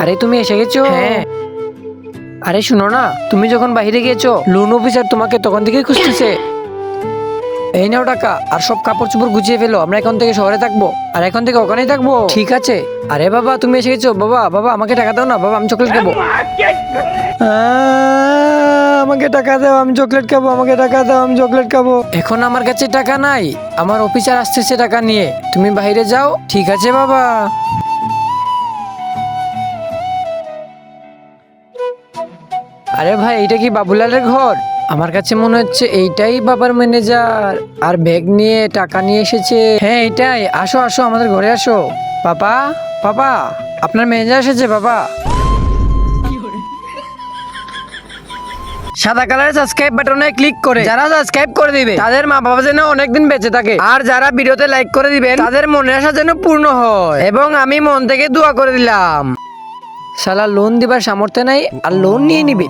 আরে তুমি এসে গেছো? হ্যাঁ। আরে শুনো না তুমি যখন বাইরে গিয়েছো লোন অফিসার তোমাকে তখন থেকেই খুঁজতেছে। এই নাও টাকা আর সব কাপড় চোপড় গুছিয়ে ফেলো আমরা এখন থেকে শহরে থাকব আর এখন থেকে ওখানেই থাকব। ঠিক আছে। আরে বাবা তুমি এসে গেছো বাবা বাবা আমাকে টাকা দাও না বাবা আমি চকলেট খাব। আমাকে টাকা দাও আমি চকলেট খাব আমাকে টাকা দাও আমি চকলেট খাব। এখন আমার কাছে টাকা নাই আমার অফিসার আসতেছে টাকা নিয়ে। তুমি বাইরে যাও ঠিক আছে বাবা। আরে ভাই এটা কি বাবুলালের ঘর? আমার কাছে মনে হচ্ছে এইটাই বাবার ম্যানেজার। আর ব্যাগ নিয়ে টাকা নিয়ে এসেছে। হ্যাঁ এটাই আসো আসো, আমাদের ঘরে আসো। পাপা পাপা, আপনার ম্যানেজার এসেছে বাবা সাদা কালারের সাবস্ক্রাইব বাটনে ক্লিক করে, যারা সাবস্ক্রাইব করে দিবে, তাদের মা বাবা যেন অনেকদিন বেঁচে থাকে। আর যারা ভিডিওতে লাইক করে দিবেন, তাদের মনের আশা যেন পূর্ণ হয়। এবং আমি মন থেকে দোয়া করে দিলাম। শালা লোন দিবার সামর্থ্য নাই, আর লোন নিয়ে নিবে।